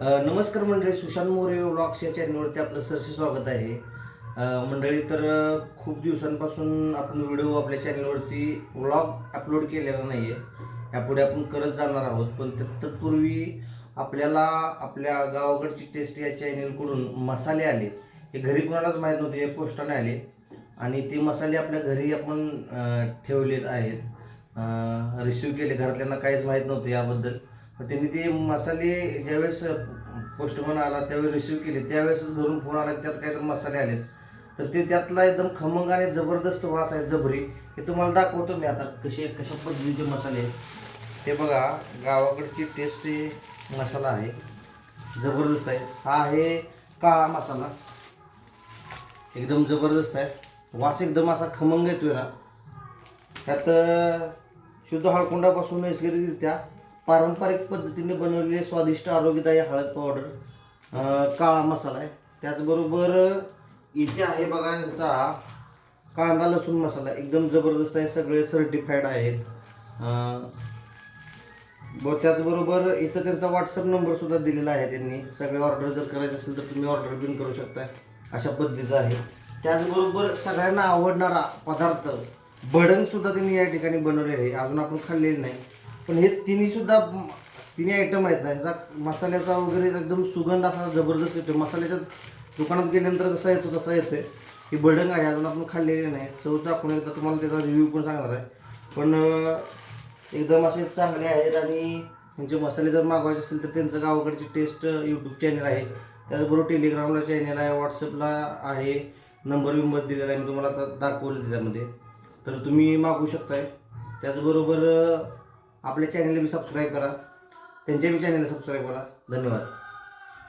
नमस्कार मंडळी सुशांत मोरे व्लॉग्स या चॅनलवरती आपलं सरसे स्वागत आहे. मंडळी तर खूप दिवसांपासून आपण व्हिडिओ आपल्या चॅनलवरती व्लॉग अपलोड केलेला नाही आहे यापुढे आपण करत जाणार आहोत पण तत्पूर्वी आपल्याला आपल्या गावाकडची टेस्ट या चॅनलकडून मसाले आले. हे घरी कोणालाच माहीत नव्हते हे पोस्टाने आले. आणि ते मसाले आपल्या घरी आपण ठेवलेत आहेत. रिसिव्ह केले घरातल्यांना काहीच माहीत नव्हतं याबद्दल. त्यांनी ते मसाले ज्यावेळेस पोस्टमन आला त्यावेळेस रिसिव्ह केले त्यावेळेसच घरून फोन आला त्यात काहीतरी मसाले आले. तर ते त्यातला एकदम खमंग आणि जबरदस्त वास आहे जबरी. हे तुम्हाला दाखवतो मी आता कसे कशा पद्धतीचे मसाले आहेत. ते बघा गावाकडची टेस्ट मसाला आहे. जबरदस्त आहे. हा आहे काळा मसाला. एकदम जबरदस्त आहे. वास एकदम असा खमंग येतोय ना. त्यात शुद्ध हळकुंडापासून नैसर्गिकरित्या पारंपरिक पद्धतीने बनवलेले स्वादिष्ट आरोग्यदायी हळद पावडर काळा मसाला आहे. त्याचबरोबर इथे आहे बघा यांचा कांदा लसूण मसाला. एकदम जबरदस्त आहे. सगळे सर्टिफाईड आहेत. व त्याचबरोबर इथं त्यांचा व्हॉट्सअप नंबरसुद्धा दिलेला आहे त्यांनी. सगळे ऑर्डर जर करायचं असेल तर तुम्ही ऑर्डर बिन करू शकता अशा पद्धतीचं आहे. त्याचबरोबर सगळ्यांना आवडणारा पदार्थ भडंग त्यांनी या ठिकाणी बनवलेले आहे. अजून आपण खाल्लेले नाही. पण हे तिन्ही सुद्धा तिन्ही आयटम आहेत ना याचा मसाल्याचा वगैरे एकदम सुगंध असा जबरदस्त येतो मसाल्याच्या दुकानात गेल्यानंतर जसा येतो तसा येतोय. ही बडंग आहे अजून आपण खाल्लेले नाही. चवचा आपण एकदा तुम्हाला त्याचा रिव्ह्यू पण सांगणार आहे. पण एकदम असे चांगले आहेत आणि त्यांचे मसाले जर मागवायचे असेल तर त्यांचं गावाकडची टेस्ट यूट्यूब चॅनल आहे. त्याचबरोबर टेलिग्रामला चॅनल आहे व्हॉट्सअपला आहे. नंबर बिंबर दिलेला आहे मी तुम्हाला आता दाखवलं त्याच्यामध्ये. तर तुम्ही मागवू शकताय. त्याचबरोबर आपल्या चॅनलला बी सबस्क्राईब करा. त्यांच्या बी चॅनलला सबस्क्राईब करा. धन्यवाद.